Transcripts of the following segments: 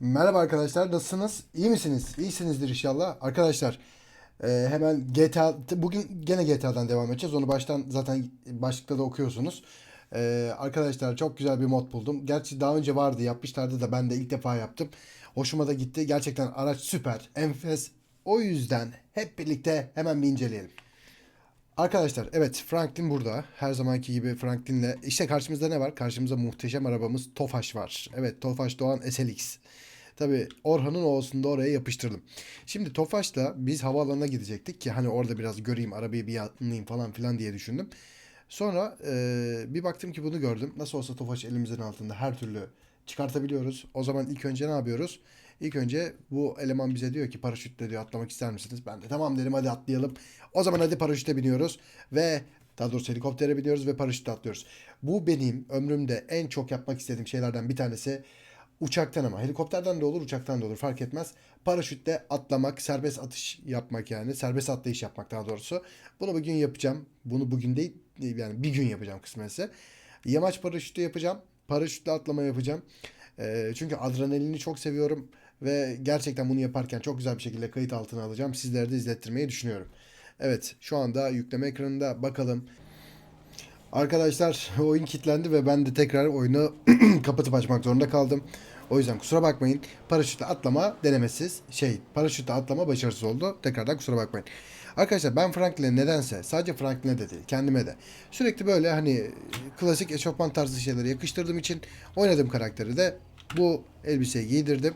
Merhaba arkadaşlar nasılsınız? İyi misiniz? İyisinizdir inşallah. Arkadaşlar e, hemen GTA bugün gene GTA'dan devam edeceğiz. Onu baştan zaten başlıkta da okuyorsunuz. E, arkadaşlar çok güzel bir mod buldum. Gerçi daha önce vardı yapmışlardı da ben de ilk defa yaptım. Hoşuma da gitti. Gerçekten araç süper. Enfes. O yüzden hep birlikte hemen bir inceleyelim. Arkadaşlar evet Franklin burada. Her zamanki gibi Franklin'le. İşte karşımızda ne var? Karşımızda muhteşem arabamız Tofaş var. Evet Tofaş Doğan SLX. Tabi Orhan'ın O'sunu da oraya yapıştırdım. Şimdi Tofaş'la biz havaalanına gidecektik ki hani orada biraz göreyim arabayı bir yanlayayım falan filan diye düşündüm. Sonra e, bir baktım ki bunu gördüm. Nasıl olsa Tofaş elimizin altında her türlü çıkartabiliyoruz. O zaman ilk önce ne yapıyoruz? İlk önce bu eleman bize diyor ki paraşütle diyor atlamak ister misiniz? Ben de tamam dedim hadi atlayalım. O zaman hadi paraşüte biniyoruz ve daha doğrusu helikoptere biniyoruz ve paraşütle atlıyoruz. Bu benim ömrümde en çok yapmak istediğim şeylerden bir tanesi. Uçaktan ama helikopterden de olur uçaktan da olur fark etmez. Paraşütle atlamak, serbest atış yapmak yani. Serbest atlayış yapmak daha doğrusu. Bunu bugün yapacağım. Bunu bugün değil yani bir gün yapacağım kısmetse. Yamaç paraşütü yapacağım. Paraşütle atlama yapacağım. Çünkü adrenalini çok seviyorum ve gerçekten bunu yaparken çok güzel bir şekilde kayıt altına alacağım. Sizlere de izlettirmeyi düşünüyorum. Evet şu anda yükleme ekranında bakalım. Arkadaşlar oyun kilitlendi ve ben de tekrar oyunu kapatıp açmak zorunda kaldım. O yüzden kusura bakmayın. Paraşütle atlama denemesiz. Şey paraşütle atlama başarısız oldu. Tekrardan kusura bakmayın. Arkadaşlar ben Franklin'e nedense sadece Franklin'e de değil kendime de sürekli böyle hani klasik eşofman tarzı şeyleri yakıştırdığım için oynadığım karakteri de bu elbiseyi giydirdim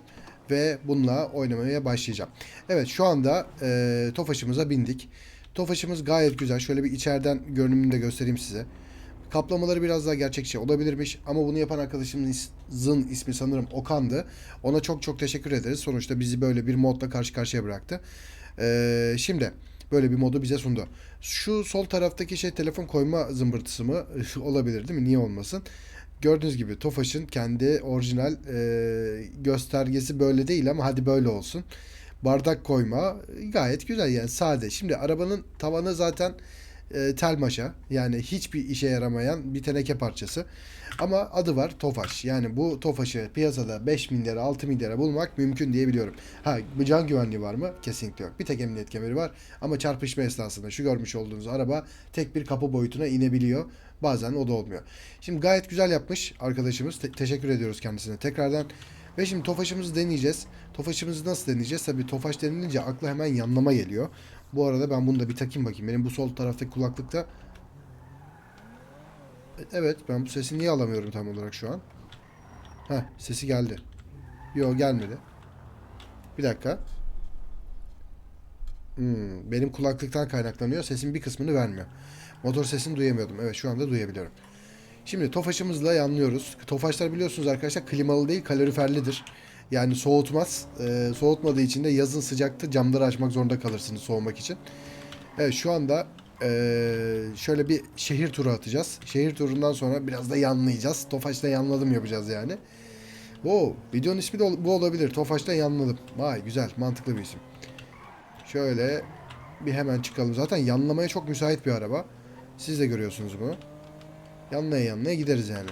ve bununla oynamaya başlayacağım. Evet şu anda e, Tofaş'ımıza bindik. Tofaş'ımız gayet güzel. Şöyle bir içeriden görünümünü de göstereyim size. Kaplamaları biraz daha gerçekçi olabilirmiş ama bunu yapan arkadaşımızın ismi sanırım Okan'dı. Ona çok çok teşekkür ederiz. Sonuçta bizi böyle bir modla karşı karşıya bıraktı. Ee, şimdi böyle bir modu bize sundu. Şu sol taraftaki şey telefon koyma zımbırtısı mı? Olabilir değil mi? Niye olmasın? Gördüğünüz gibi Tofaş'ın kendi orijinal e, göstergesi böyle değil ama hadi böyle olsun. Bardak koyma gayet güzel yani sade. Şimdi arabanın tavanı zaten e, tel maşa yani hiçbir işe yaramayan bir teneke parçası. Ama adı var Tofaş. Yani bu Tofaş'ı piyasada 5 milyara 6 milyara bulmak mümkün diye biliyorum. Ha can güvenliği var mı? Kesinlikle yok. Bir tek emniyet kemeri var. Ama çarpışma esnasında şu görmüş olduğunuz araba tek bir kapı boyutuna inebiliyor. Bazen o da olmuyor. Şimdi gayet güzel yapmış arkadaşımız. Te- teşekkür ediyoruz kendisine tekrardan. Ve şimdi Tofaş'ımızı deneyeceğiz. Tofaş'ımızı nasıl deneyeceğiz? Tabii Tofaş denilince akla hemen yanlama geliyor. Bu arada ben bunu da bir takayım bakayım. Benim bu sol taraftaki kulaklıkta Evet ben bu sesi niye alamıyorum tam olarak şu an? Heh sesi geldi. Yok gelmedi. Bir dakika. Hmm, benim kulaklıktan kaynaklanıyor. Sesin bir kısmını vermiyor. Motor sesini duyamıyordum. Evet şu anda duyabiliyorum. Şimdi Tofaş'ımızla yanlıyoruz. Tofaşlar biliyorsunuz arkadaşlar klimalı değil kaloriferlidir. Yani soğutmaz. Ee, soğutmadığı için de yazın sıcakta camları açmak zorunda kalırsınız soğumak için. Evet şu anda ee, şöyle bir şehir turu atacağız. Şehir turundan sonra biraz da yanlayacağız. Tofaş'ta yanladım yapacağız yani. Wow, videonun ismi de bu olabilir. Tofaş'ta yanladım. Vay güzel, mantıklı bir isim. Şöyle bir hemen çıkalım. Zaten yanlamaya çok müsait bir araba. Siz de görüyorsunuz bunu. Yanlaya yanlaya gideriz yani.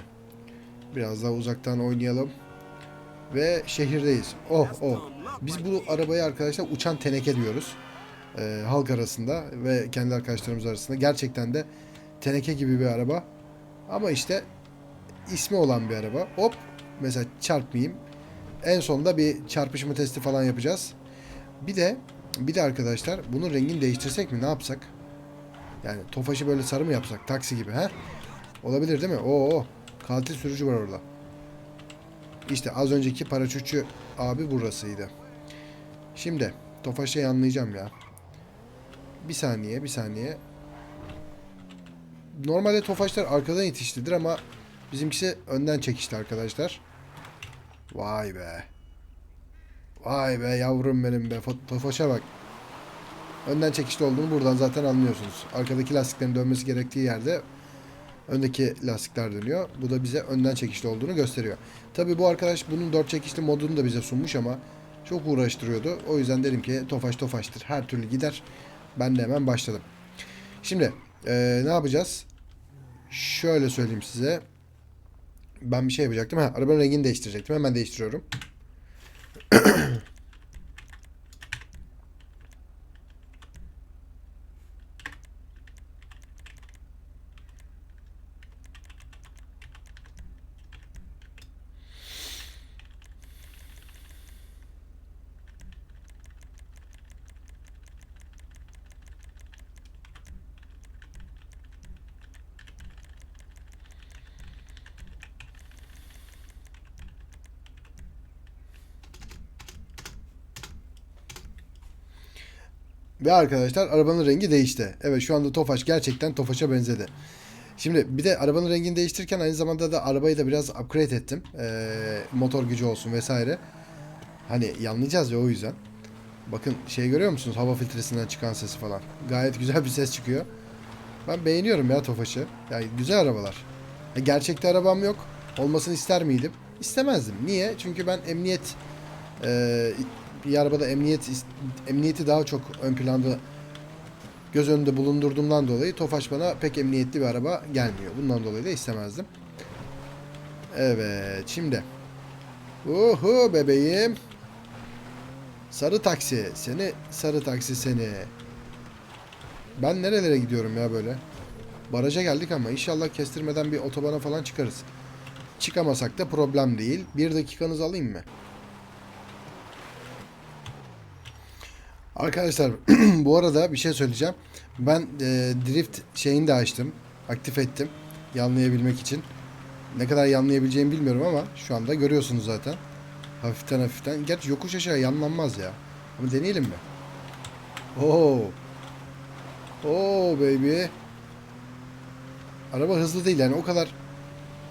Biraz daha uzaktan oynayalım. Ve şehirdeyiz. Oh oh. Biz bu arabaya arkadaşlar uçan teneke diyoruz. Ee, halk arasında ve kendi arkadaşlarımız arasında. Gerçekten de teneke gibi bir araba. Ama işte ismi olan bir araba. Hop. Mesela çarpmayayım. En sonunda bir çarpışma testi falan yapacağız. Bir de bir de arkadaşlar bunun rengini değiştirsek mi? Ne yapsak? Yani Tofaş'ı böyle sarı mı yapsak? Taksi gibi he? Olabilir değil mi? Oo, katil sürücü var orada. İşte az önceki paraşütçü abi burasıydı. Şimdi Tofaş'ı yanlayacağım ya. Bir saniye, bir saniye. Normalde Tofaşlar arkadan itişlidir ama bizimkisi önden çekişti arkadaşlar. Vay be. Vay be yavrum benim be. Tofaş'a bak. Önden çekişli olduğunu buradan zaten anlıyorsunuz. Arkadaki lastiklerin dönmesi gerektiği yerde öndeki lastikler dönüyor. Bu da bize önden çekişli olduğunu gösteriyor. Tabi bu arkadaş bunun dört çekişli modunu da bize sunmuş ama çok uğraştırıyordu. O yüzden dedim ki Tofaş Tofaş'tır. Her türlü gider. Ben de hemen başladım. Şimdi eee, ne yapacağız? Şöyle söyleyeyim size. Ben bir şey yapacaktım. Ha, arabanın rengini değiştirecektim. Hemen değiştiriyorum. Ve arkadaşlar arabanın rengi değişti. Evet şu anda Tofaş gerçekten Tofaş'a benzedi. Şimdi bir de arabanın rengini değiştirirken aynı zamanda da arabayı da biraz upgrade ettim. Ee, motor gücü olsun vesaire. Hani yanlayacağız ya o yüzden. Bakın şey görüyor musunuz? Hava filtresinden çıkan sesi falan. Gayet güzel bir ses çıkıyor. Ben beğeniyorum ya Tofaş'ı. Yani güzel arabalar. Ha, gerçekte arabam yok. Olmasını ister miydim? İstemezdim. Niye? Çünkü ben emniyet e, bir arabada emniyet emniyeti daha çok ön planda göz önünde bulundurduğumdan dolayı Tofaş bana pek emniyetli bir araba gelmiyor. Bundan dolayı da istemezdim. Evet şimdi. Uhu bebeğim. Sarı taksi. Seni sarı taksi seni. Ben nerelere gidiyorum ya böyle? Baraja geldik ama inşallah kestirmeden bir otobana falan çıkarız. Çıkamasak da problem değil. Bir dakikanızı alayım mı? Arkadaşlar bu arada bir şey söyleyeceğim. Ben e, drift şeyini de açtım. Aktif ettim. Yanlayabilmek için. Ne kadar yanlayabileceğimi bilmiyorum ama şu anda görüyorsunuz zaten. Hafiften hafiften. Gerçi yokuş aşağı yanlanmaz ya. Ama deneyelim mi? Oo. Oo baby. Araba hızlı değil yani o kadar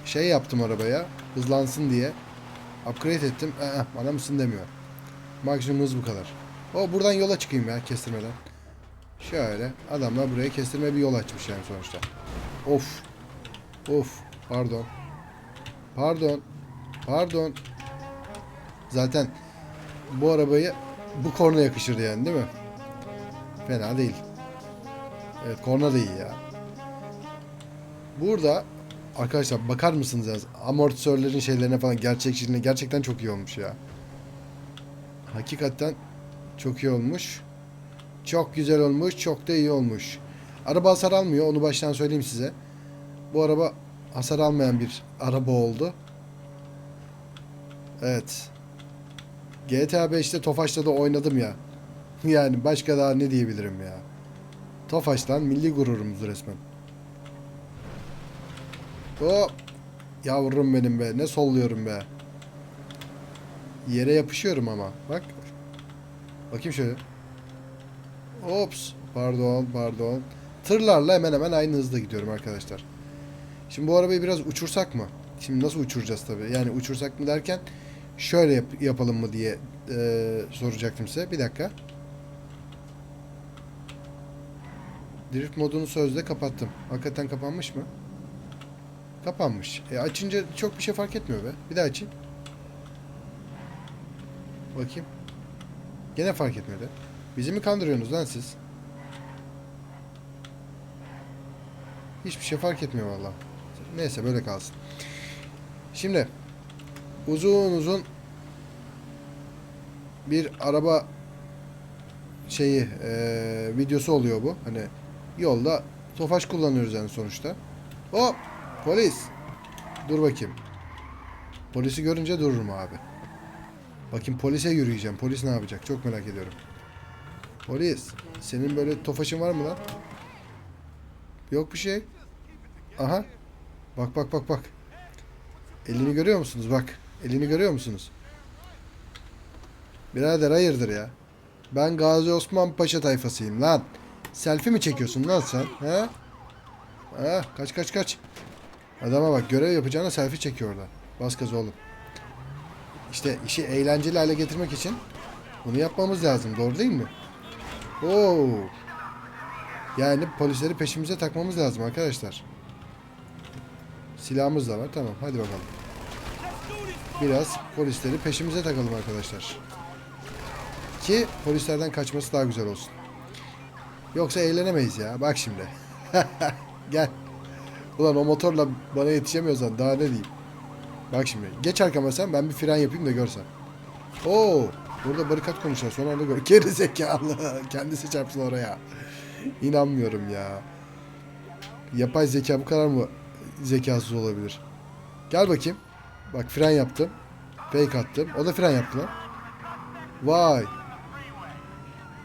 şey yaptım arabaya. Hızlansın diye. Upgrade ettim. Ee, bana mısın demiyor. Maksimum hız bu kadar. O buradan yola çıkayım ya kestirmeden. Şöyle adamlar buraya kestirme bir yol açmış yani sonuçta. Of. Of. Pardon. Pardon. Pardon. Zaten bu arabayı bu korna yakışırdı yani değil mi? Fena değil. Evet korna da iyi ya. Burada arkadaşlar bakar mısınız ya amortisörlerin şeylerine falan gerçekçiliğine gerçekten çok iyi olmuş ya. Hakikaten çok iyi olmuş. Çok güzel olmuş. Çok da iyi olmuş. Araba hasar almıyor. Onu baştan söyleyeyim size. Bu araba hasar almayan bir araba oldu. Evet. GTA 5'te Tofaş'ta da oynadım ya. Yani başka daha ne diyebilirim ya. Tofaş'tan milli gururumuz resmen. Hop. Yavrum benim be. Ne solluyorum be. Yere yapışıyorum ama. Bak. Bakayım şöyle. Ops. Pardon, pardon. Tırlarla hemen hemen aynı hızda gidiyorum arkadaşlar. Şimdi bu arabayı biraz uçursak mı? Şimdi nasıl uçuracağız tabii? Yani uçursak mı derken şöyle yap- yapalım mı diye e, soracaktım size. Bir dakika. Drift modunu sözde kapattım. Hakikaten kapanmış mı? Kapanmış. E açınca çok bir şey fark etmiyor be. Bir daha açayım. Bakayım. Gene fark etmedi. Bizi mi kandırıyorsunuz lan siz? Hiçbir şey fark etmiyor valla. Neyse böyle kalsın. Şimdi uzun uzun bir araba şeyi eee, videosu oluyor bu. Hani yolda tofaş kullanıyoruz yani sonuçta. Hop polis. Dur bakayım. Polisi görünce dururum abi. Bakayım polise yürüyeceğim. Polis ne yapacak? Çok merak ediyorum. Polis. Senin böyle tofaşın var mı lan? Yok bir şey. Aha. Bak bak bak bak. Elini görüyor musunuz? Bak. Elini görüyor musunuz? Birader hayırdır ya? Ben Gazi Osman Paşa tayfasıyım lan. Selfie mi çekiyorsun lan sen? He? Ha, kaç kaç kaç. Adama bak görev yapacağına selfie çekiyor orada. Bas gaz oğlum. İşte işi eğlenceli hale getirmek için bunu yapmamız lazım. Doğru değil mi? Oo. Yani polisleri peşimize takmamız lazım arkadaşlar. Silahımız da var. Tamam hadi bakalım. Biraz polisleri peşimize takalım arkadaşlar. Ki polislerden kaçması daha güzel olsun. Yoksa eğlenemeyiz ya. Bak şimdi. Gel. Ulan o motorla bana yetişemiyorsan daha ne diyeyim. Bak şimdi. Geç arkama sen ben bir fren yapayım da görsen. Oo, burada barikat konuşuyor. Son anda gör. Geri zekalı. Kendisi çarpsın oraya. İnanmıyorum ya. Yapay zeka bu kadar mı zekasız olabilir? Gel bakayım. Bak fren yaptım. Fake attım. O da fren yaptı lan. Vay.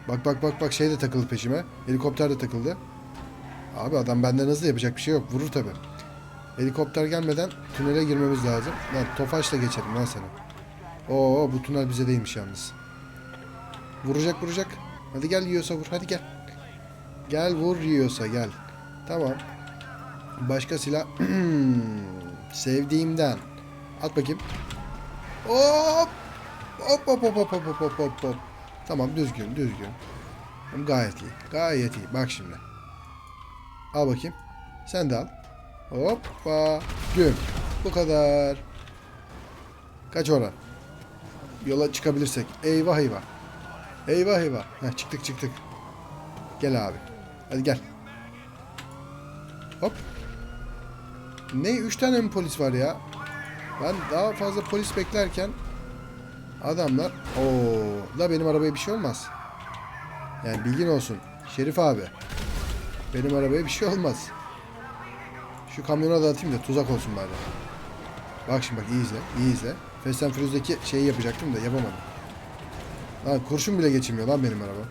Bak bak bak bak şey de takıldı peşime. Helikopter de takıldı. Abi adam benden hızlı yapacak bir şey yok. Vurur tabi. Helikopter gelmeden tünele girmemiz lazım. Lan tofaşla geçelim lan seni. Oo bu tünel bize değilmiş yalnız. Vuracak vuracak. Hadi gel yiyorsa vur hadi gel. Gel vur yiyorsa gel. Tamam. Başka silah. Sevdiğimden. At bakayım. Hop. Hop hop hop hop hop hop hop hop. Tamam düzgün düzgün. Gayet iyi. Gayet iyi. Bak şimdi. Al bakayım. Sen de al. Hoppa. Güm. Bu kadar. Kaç oran? Yola çıkabilirsek. Eyvah eyvah. Eyvah eyvah. Heh, çıktık çıktık. Gel abi. Hadi gel. Hop. Ne? Üç tane mi polis var ya? Ben daha fazla polis beklerken adamlar o da benim arabaya bir şey olmaz. Yani bilgin olsun. Şerif abi. Benim arabaya bir şey olmaz. Şu kamyona da atayım da tuzak olsun bari. Bak şimdi bak iyi izle. iyi izle. Fast and Furious'daki şeyi yapacaktım da yapamadım. Lan kurşun bile geçmiyor lan benim araba.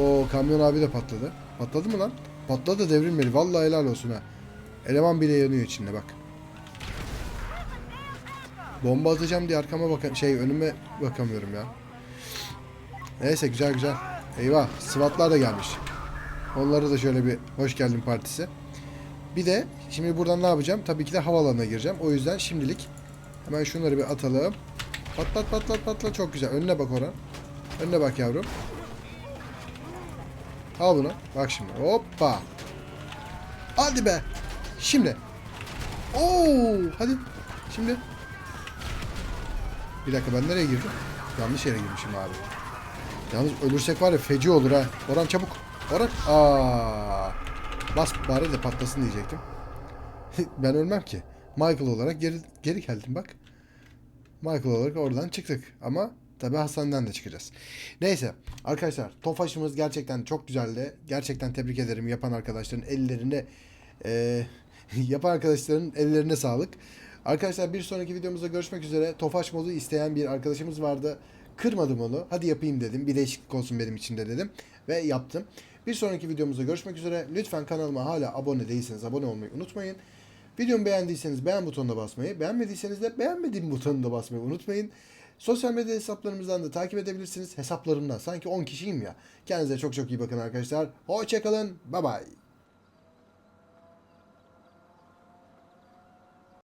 O kamyon abi de patladı. Patladı mı lan? Patladı devrilmeli. Vallahi helal olsun ha. Eleman bile yanıyor içinde bak. Bomba atacağım diye arkama bakan şey önüme bakamıyorum ya. Neyse güzel güzel. Eyvah SWAT'lar da gelmiş. Onları da şöyle bir hoş geldin partisi. Bir de şimdi buradan ne yapacağım? Tabii ki de havaalanına gireceğim. O yüzden şimdilik hemen şunları bir atalım. Patlat patlat patlat çok güzel. Önüne bak Orhan. Önüne bak yavrum. Al bunu. Bak şimdi. Hoppa. Hadi be. Şimdi. Oo, hadi. Şimdi. Bir dakika ben nereye girdim? Yanlış yere girmişim abi. Yalnız ölürsek var ya feci olur ha. Orhan çabuk. Orhan. Aa. Bas bari de patlasın diyecektim. ben ölmem ki. Michael olarak geri, geri geldim bak. Michael olarak oradan çıktık. Ama tabi hastaneden de çıkacağız. Neyse arkadaşlar Tofaş'ımız gerçekten çok güzeldi. Gerçekten tebrik ederim yapan arkadaşların ellerine eee, yapan arkadaşların ellerine sağlık. Arkadaşlar bir sonraki videomuzda görüşmek üzere. Tofaş modu isteyen bir arkadaşımız vardı. Kırmadım onu. Hadi yapayım dedim. Bir değişiklik olsun benim için de dedim. Ve yaptım. Bir sonraki videomuzda görüşmek üzere. Lütfen kanalıma hala abone değilseniz abone olmayı unutmayın. Videomu beğendiyseniz beğen butonuna basmayı, beğenmediyseniz de beğenmediğim butonuna basmayı unutmayın. Sosyal medya hesaplarımızdan da takip edebilirsiniz. Hesaplarımdan sanki 10 kişiyim ya. Kendinize çok çok iyi bakın arkadaşlar. Hoşçakalın. Bye bye.